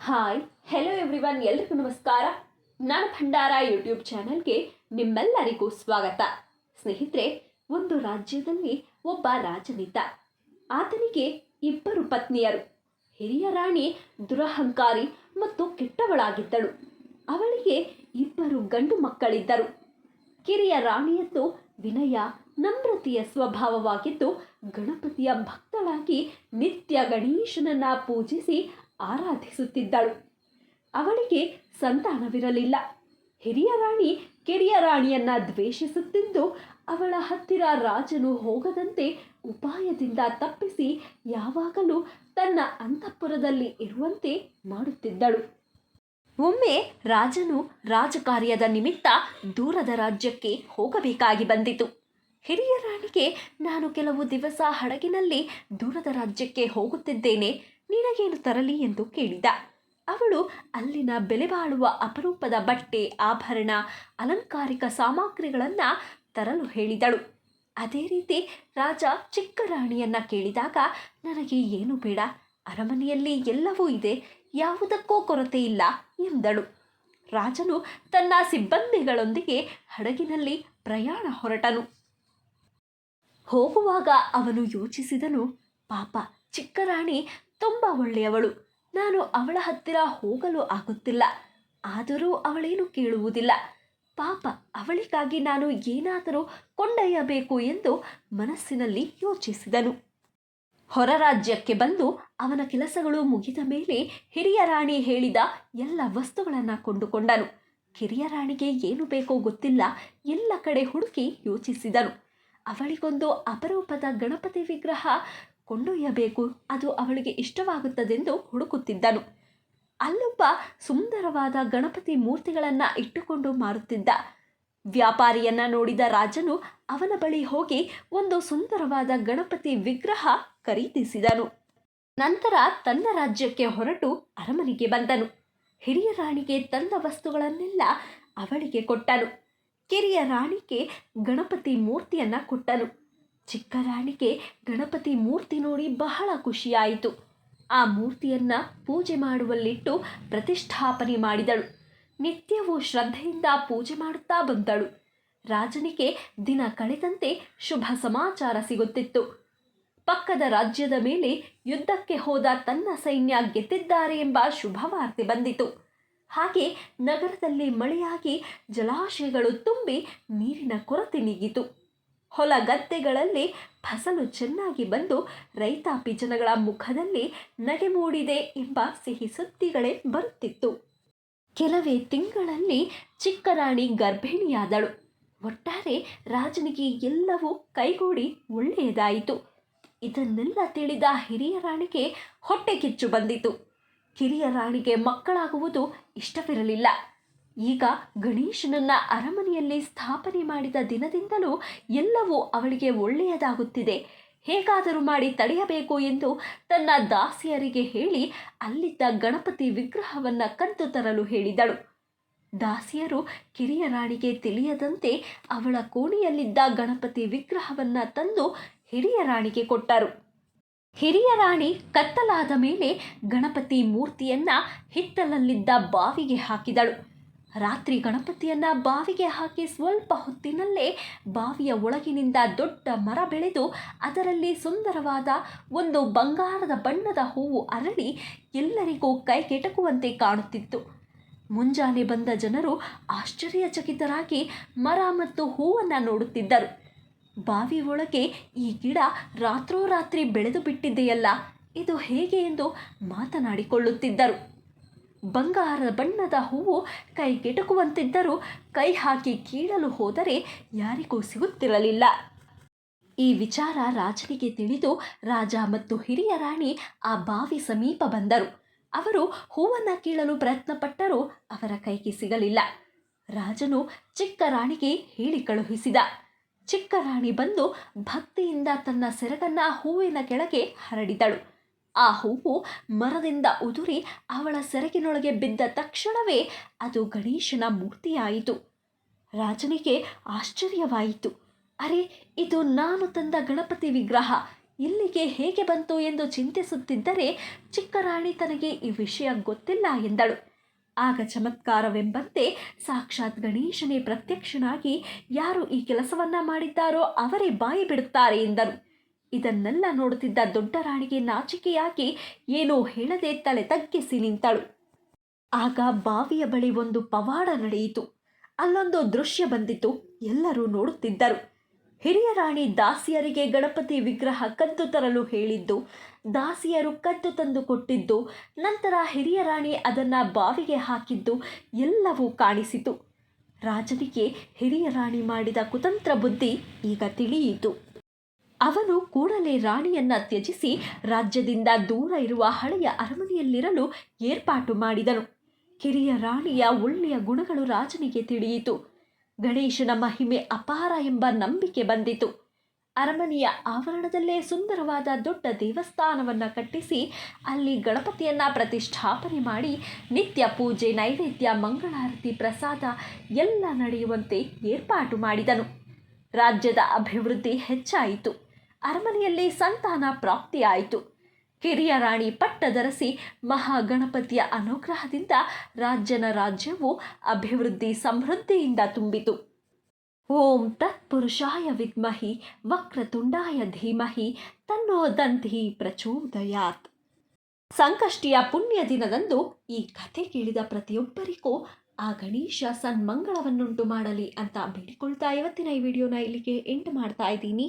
Hi hello everyone ಎಲ್ರಿಗೂ ನಮಸ್ಕಾರ. ನಾನು ಭಂಡಾರ ಯೂಟ್ಯೂಬ್ ಚಾನಲ್ಗೆ ನಿಮ್ಮೆಲ್ಲರಿಗೂ ಸ್ವಾಗತ. ಸ್ನೇಹಿತರೆ, ಒಂದು ರಾಜ್ಯದಲ್ಲಿ ಒಬ್ಬ ರಾಜನಿದ್ದ ಆತನಿಗೆ ಇಬ್ಬರು ಪತ್ನಿಯರು. ಹಿರಿಯ ರಾಣಿ ದುರಹಂಕಾರಿ ಮತ್ತು ಕೆಟ್ಟವಳಾಗಿದ್ದಳು. ಅವಳಿಗೆ ಇಬ್ಬರು ಗಂಡು ಮಕ್ಕಳಿದ್ದರು. ಕಿರಿಯ ರಾಣಿಯದ್ದು ವಿನಯ, ನಮ್ರತೆಯ ಸ್ವಭಾವವಾಗಿದ್ದು, ಗಣಪತಿಯ ಭಕ್ತಳಾಗಿ ನಿತ್ಯ ಗಣೇಶನನ್ನ ಪೂಜಿಸಿ ಆರಾಧಿಸುತ್ತಿದ್ದಳು. ಅವಳಿಗೆ ಸಂತಾನವಿರಲಿಲ್ಲ. ಹಿರಿಯ ರಾಣಿ ಕಿರಿಯ ರಾಣಿಯನ್ನ ದ್ವೇಷಿಸುತ್ತಿದ್ದು ಅವಳ ಹತ್ತಿರ ರಾಜನು ಹೋಗದಂತೆ ಉಪಾಯದಿಂದ ತಪ್ಪಿಸಿ ಯಾವಾಗಲೂ ತನ್ನ ಅಂತಃಪುರದಲ್ಲಿ ಇರುವಂತೆ ಮಾಡುತ್ತಿದ್ದಳು. ಒಮ್ಮೆ ರಾಜನು ರಾಜಕಾರ್ಯದ ನಿಮಿತ್ತ ದೂರದ ರಾಜ್ಯಕ್ಕೆ ಹೋಗಬೇಕಾಗಿ ಬಂದಿತು. ಹಿರಿಯ ರಾಣಿಗೆ, ನಾನು ಕೆಲವು ದಿವಸ ಹಡಗಿನಲ್ಲಿ ದೂರದ ರಾಜ್ಯಕ್ಕೆ ಹೋಗುತ್ತಿದ್ದೇನೆ. ನಿನಗೇನು ತರಲಿ ಎಂದು ಕೇಳಿದ. ಅವಳು ಅಲ್ಲಿನ ಬೆಲೆಬಾಳುವ ಅಪರೂಪದ ಬಟ್ಟೆ, ಆಭರಣ, ಅಲಂಕಾರಿಕ ಸಾಮಗ್ರಿಗಳನ್ನು ತರಲು ಹೇಳಿದಳು. ಅದೇ ರೀತಿ ರಾಜ ಚಿಕ್ಕ ರಾಣಿಯನ್ನು ಕೇಳಿದಾಗ, ನನಗೆ ಏನು ಬೇಡ, ಅರಮನೆಯಲ್ಲಿ ಎಲ್ಲವೂ ಇದೆ, ಯಾವುದಕ್ಕೂ ಕೊರತೆ ಇಲ್ಲ ಎಂದಳು. ರಾಜನು ತನ್ನ ಸಿಬ್ಬಂದಿಗಳೊಂದಿಗೆ ಹಡಗಿನಲ್ಲಿ ಪ್ರಯಾಣ ಹೊರಟನು. ಹೋಗುವಾಗ ಅವನು ಯೋಚಿಸಿದನು, ಪಾಪ ಚಿಕ್ಕ ರಾಣಿ ತುಂಬ ಒಳ್ಳೆಯವಳು. ನಾನು ಅವಳ ಹತ್ತಿರ ಹೋಗಲು ಆಗುತ್ತಿಲ್ಲ. ಆದರೂ ಅವಳೇನು ಕೇಳುವುದಿಲ್ಲ. ಪಾಪ, ಅವಳಿಗಾಗಿ ನಾನು ಏನಾದರೂ ಕೊಂಡೊಯ್ಯಬೇಕು ಎಂದು ಮನಸ್ಸಿನಲ್ಲಿ ಯೋಚಿಸಿದನು. ಹೊರ ರಾಜ್ಯಕ್ಕೆ ಬಂದು ಅವನ ಕೆಲಸಗಳು ಮುಗಿದ ಮೇಲೆ ಹಿರಿಯ ರಾಣಿ ಹೇಳಿದ ಎಲ್ಲ ವಸ್ತುಗಳನ್ನು ಕೊಂಡುಕೊಂಡನು. ಕಿರಿಯ ರಾಣಿಗೆ ಏನು ಬೇಕೋ ಗೊತ್ತಿಲ್ಲ ಎಲ್ಲ ಕಡೆ ಹುಡುಕಿ ಯೋಚಿಸಿದನು. ಅವಳಿಗೊಂದು ಅಪರೂಪದ ಗಣಪತಿ ವಿಗ್ರಹ ಕೊಂಡೊಯ್ಯಬೇಕು. ಅದು ಅವಳಿಗೆ ಇಷ್ಟವಾಗುತ್ತದೆಂದು ಹುಡುಕುತ್ತಿದ್ದನು. ಅಲ್ಲೊಬ್ಬ ಸುಂದರವಾದ ಗಣಪತಿ ಮೂರ್ತಿಗಳನ್ನು ಇಟ್ಟುಕೊಂಡು ಮಾರುತ್ತಿದ್ದ. ವ್ಯಾಪಾರಿಯನ್ನ ನೋಡಿದ ರಾಜನು ಅವನ ಬಳಿ ಹೋಗಿ ಒಂದು ಸುಂದರವಾದ ಗಣಪತಿ ವಿಗ್ರಹ ಖರೀದಿಸಿದನು. ನಂತರ ತನ್ನ ರಾಜ್ಯಕ್ಕೆ ಹೊರಟು ಅರಮನೆಗೆ ಬಂದನು. ಹಿರಿಯ ರಾಣಿಗೆ ತಂದ ವಸ್ತುಗಳನ್ನೆಲ್ಲ ಅವಳಿಗೆ ಕೊಟ್ಟನು. ಕಿರಿಯ ರಾಣಿಗೆ ಗಣಪತಿ ಮೂರ್ತಿಯನ್ನ ಕೊಟ್ಟನು. ಚಿಕ್ಕ ರಾಣಿಗೆ ಗಣಪತಿ ಮೂರ್ತಿ ನೋಡಿ ಬಹಳ ಖುಷಿಯಾಯಿತು. ಆ ಮೂರ್ತಿಯನ್ನು ಪೂಜೆ ಮಾಡುವಲ್ಲಿಟ್ಟು ಪ್ರತಿಷ್ಠಾಪನೆ ಮಾಡಿದಳು. ನಿತ್ಯವೂ ಶ್ರದ್ಧೆಯಿಂದ ಪೂಜೆ ಮಾಡುತ್ತಾ ಬಂದಳು. ರಾಜನಿಗೆ ದಿನ ಕಳೆದಂತೆ ಶುಭ ಸಮಾಚಾರ ಸಿಗುತ್ತಿತ್ತು. ಪಕ್ಕದ ರಾಜ್ಯದ ಮೇಲೆ ಯುದ್ಧಕ್ಕೆ ಹೋದ ತನ್ನ ಸೈನ್ಯ ಗೆದ್ದಿದ್ದಾರೆ ಎಂಬ ಶುಭವಾರ್ತೆ ಬಂದಿತು. ಹಾಗೆ ನಗರದಲ್ಲಿ ಮಳೆಯಾಗಿ ಜಲಾಶಯಗಳು ತುಂಬಿ ನೀರಿನ ಕೊರತೆ ನೀಗಿತು. ಹೊಲ ಗದ್ದೆಗಳಲ್ಲಿ ಫಸಲು ಚೆನ್ನಾಗಿ ಬಂದು ರೈತಾಪಿ ಜನಗಳ ಮುಖದಲ್ಲಿ ನಗೆ ಮೂಡಿದೆ ಎಂಬ ಸಿಹಿ ಸುದ್ದಿಗಳೇ ಬರುತ್ತಿತ್ತು. ಕೆಲವೇ ತಿಂಗಳಲ್ಲಿ ಚಿಕ್ಕರಾಣಿ ಗರ್ಭಿಣಿಯಾದಳು. ಒಟ್ಟಾರೆ ರಾಜನಿಗೆ ಎಲ್ಲವೂ ಕೈಗೂಡಿ ಒಳ್ಳೆಯದಾಯಿತು. ಇದನ್ನೆಲ್ಲ ತಿಳಿದ ಹಿರಿಯ ರಾಣಿಗೆ ಹೊಟ್ಟೆ ಕಿಚ್ಚು ಬಂದಿತು. ಕಿರಿಯ ರಾಣಿಗೆ ಮಕ್ಕಳಾಗುವುದು ಇಷ್ಟವಿರಲಿಲ್ಲ. ಈಗ ಗಣೇಶನನ್ನ ಅರಮನೆಯಲ್ಲಿ ಸ್ಥಾಪನೆ ಮಾಡಿದ ದಿನದಿಂದಲೂ ಎಲ್ಲವೂ ಅವಳಿಗೆ ಒಳ್ಳೆಯದಾಗುತ್ತಿದೆ. ಹೇಗಾದರೂ ಮಾಡಿ ತಡೆಯಬೇಕು ಎಂದು ತನ್ನ ದಾಸಿಯರಿಗೆ ಹೇಳಿ ಅಲ್ಲಿದ್ದ ಗಣಪತಿ ವಿಗ್ರಹವನ್ನು ಕದ್ದು ತರಲು ಹೇಳಿದಳು. ದಾಸಿಯರು ಕಿರಿಯ ರಾಣಿಗೆ ತಿಳಿಯದಂತೆ ಅವಳ ಕೋಣೆಯಲ್ಲಿದ್ದ ಗಣಪತಿ ವಿಗ್ರಹವನ್ನು ತಂದು ಹಿರಿಯ ರಾಣಿಗೆ ಕೊಟ್ಟರು. ಹಿರಿಯ ರಾಣಿ ಕತ್ತಲಾದ ಮೇಲೆ ಗಣಪತಿ ಮೂರ್ತಿಯನ್ನ ಹಿತ್ತಲಲ್ಲಿದ್ದ ಬಾವಿಗೆ ಹಾಕಿದಳು. ರಾತ್ರಿ ಗಣಪತಿಯನ್ನ ಬಾವಿಗೆ ಹಾಕಿ ಸ್ವಲ್ಪ ಹೊತ್ತಿನಲ್ಲೇ ಬಾವಿಯ ಒಳಗಿನಿಂದ ದೊಡ್ಡ ಮರ ಬೆಳೆದು ಅದರಲ್ಲಿ ಸುಂದರವಾದ ಒಂದು ಬಂಗಾರದ ಬಣ್ಣದ ಹೂವು ಅರಳಿ ಎಲ್ಲರಿಗೂ ಕೈಗೆಟಕುವಂತೆ ಕಾಣುತ್ತಿತ್ತು. ಮುಂಜಾನೆ ಬಂದ ಜನರು ಆಶ್ಚರ್ಯಚಕಿತರಾಗಿ ಮರ ಮತ್ತು ಹೂವನ್ನು ನೋಡುತ್ತಿದ್ದರು. ಬಾವಿ ಒಳಗೆ ಈ ಗಿಡ ರಾತ್ರೋರಾತ್ರಿ ಬೆಳೆದು ಬಿಟ್ಟಿದೆಯಲ್ಲ, ಇದು ಹೇಗೆ ಎಂದು ಮಾತನಾಡಿಕೊಳ್ಳುತ್ತಿದ್ದರು. ಬಂಗಾರ ಬಣ್ಣದ ಹೂವು ಕೈಗೆಟುಕುವಂತಿದ್ದರೂ ಕೈ ಹಾಕಿ ಕೀಳಲು ಹೋದರೆ ಯಾರಿಗೂ ಸಿಗುತ್ತಿರಲಿಲ್ಲ. ಈ ವಿಚಾರ ರಾಜನಿಗೆ ತಿಳಿದು ರಾಜ ಮತ್ತು ಹಿರಿಯ ರಾಣಿ ಆ ಬಾವಿ ಸಮೀಪ ಬಂದರು. ಅವರು ಹೂವನ್ನು ಕೀಳಲು ಪ್ರಯತ್ನಪಟ್ಟರೂ ಅವರ ಕೈಗೆ ಸಿಗಲಿಲ್ಲ. ರಾಜನು ಚಿಕ್ಕ ರಾಣಿಗೆ ಹೇಳಿ ಕಳುಹಿಸಿದ. ಚಿಕ್ಕ ರಾಣಿ ಬಂದು ಭಕ್ತಿಯಿಂದ ತನ್ನ ಸೆರಗನ್ನ ಹೂವಿನ ಕೆಳಗೆ ಹರಡಿದಳು. ಆ ಹೂವು ಮರದಿಂದ ಉದುರಿ ಅವಳ ಸೆರಗಿನೊಳಗೆ ಬಿದ್ದ ತಕ್ಷಣವೇ ಅದು ಗಣೇಶನ ಮೂರ್ತಿಯಾಯಿತು. ರಾಜನಿಗೆ ಆಶ್ಚರ್ಯವಾಯಿತು. ಅರೆ, ಇದು ನಾನು ತಂದ ಗಣಪತಿ ವಿಗ್ರಹ. ಇಲ್ಲಿಗೆ ಹೇಗೆ ಬಂತು ಎಂದು ಚಿಂತಿಸುತ್ತಿದ್ದರೆ ಚಿಕ್ಕ ರಾಣಿ ತನಗೆ ಈ ವಿಷಯ ಗೊತ್ತಿಲ್ಲ ಎಂದಳು. ಆಗ ಚಮತ್ಕಾರವೆಂಬಂತೆ ಸಾಕ್ಷಾತ್ ಗಣೇಶನೇ ಪ್ರತ್ಯಕ್ಷನಾಗಿ ಯಾರು ಈ ಕೆಲಸವನ್ನ ಮಾಡಿದ್ದಾರೋ ಅವರೇ ಬಾಯಿ ಬಿಡುತ್ತಾರೆ ಎಂದರು ಇದನ್ನೆಲ್ಲ ನೋಡುತ್ತಿದ್ದ ದೊಡ್ಡ ರಾಣಿಗೆ ನಾಚಿಕೆಯಾಗಿ ಏನೋ ಹೇಳದೆ ತಲೆ ತಗ್ಗಿಸಿ ನಿಂತಳು. ಆಗ ಬಾವಿಯ ಬಳಿ ಒಂದು ಪವಾಡ ನಡೆಯಿತು. ಅಲ್ಲೊಂದು ದೃಶ್ಯ ಬಂದಿತು. ಎಲ್ಲರೂ ನೋಡುತ್ತಿದ್ದರು. ಹಿರಿಯ ರಾಣಿ ದಾಸಿಯರಿಗೆ ಗಣಪತಿ ವಿಗ್ರಹ ಕದ್ದು ತರಲು ಹೇಳಿದ್ದು, ದಾಸಿಯರು ಕದ್ದು ತಂದು ಕೊಟ್ಟಿದ್ದು, ನಂತರ ಹಿರಿಯ ರಾಣಿ ಅದನ್ನು ಬಾವಿಗೆ ಹಾಕಿದ್ದು ಎಲ್ಲವೂ ಕಾಣಿಸಿತು. ರಾಜನಿಗೆ ಹಿರಿಯ ರಾಣಿ ಮಾಡಿದ ಕುತಂತ್ರ ಬುದ್ಧಿ ಈಗ ತಿಳಿಯಿತು. ಅವನು ಕೂಡಲೇ ರಾಣಿಯನ್ನ ತ್ಯಜಿಸಿ ರಾಜ್ಯದಿಂದ ದೂರ ಇರುವ ಹಳೆಯ ಅರಮನೆಯಲ್ಲಿರಲು ಏರ್ಪಾಟು ಮಾಡಿದನು. ಕಿರಿಯ ರಾಣಿಯ ಒಳ್ಳೆಯ ಗುಣಗಳು ರಾಜನಿಗೆ ತಿಳಿಯಿತು. ಗಣೇಶನ ಮಹಿಮೆ ಅಪಾರ ಎಂಬ ನಂಬಿಕೆ ಬಂದಿತು. ಅರಮನೆಯ ಆವರಣದಲ್ಲೇ ಸುಂದರವಾದ ದೊಡ್ಡ ದೇವಸ್ಥಾನವನ್ನು ಕಟ್ಟಿಸಿ ಅಲ್ಲಿ ಗಣಪತಿಯನ್ನ ಪ್ರತಿಷ್ಠಾಪನೆ ಮಾಡಿ ನಿತ್ಯ ಪೂಜೆ, ನೈವೇದ್ಯ, ಮಂಗಳಾರತಿ, ಪ್ರಸಾದ ಎಲ್ಲ ನಡೆಯುವಂತೆ ಏರ್ಪಾಟು ಮಾಡಿದನು. ರಾಜ್ಯದ ಅಭಿವೃದ್ಧಿ ಹೆಚ್ಚಾಯಿತು. ಅರಮನೆಯಲ್ಲಿ ಸಂತಾನ ಪ್ರಾಪ್ತಿಯಾಯಿತು. ಹಿರಿಯ ರಾಣಿ ಪಟ್ಟದರಸಿ ಮಹಾಗಣಪತಿಯ ಅನುಗ್ರಹದಿಂದ ರಾಜ್ಯನ ರಾಜ್ಯವು ಅಭಿವೃದ್ಧಿ ಸಮೃದ್ಧಿಯಿಂದ ತುಂಬಿತು. ಓಂ ತತ್ಪುರುಷಾಯ ವಿದ್ಮಹಿ ವಕ್ರತುಂಡಾಯ ಧೀಮಹಿ ತನ್ನೋ ದಂಧಿ ಪ್ರಚೋದಯಾತ್. ಸಂಕಷ್ಟಿಯ ಪುಣ್ಯ ದಿನದಂದು ಈ ಕಥೆ ಕೇಳಿದ ಪ್ರತಿಯೊಬ್ಬರಿಗೂ ಆ ಗಣೇಶ ಸನ್ಮಂಗಳವನ್ನುಂಟು ಮಾಡಲಿ ಅಂತ ಬೇಡಿಕೊಳ್ತಾ ಇವತ್ತಿನ ಈ ವಿಡಿಯೋನ ಇಲ್ಲಿಗೆ ಎಂಟು ಮಾಡ್ತಾ ಇದ್ದೀನಿ.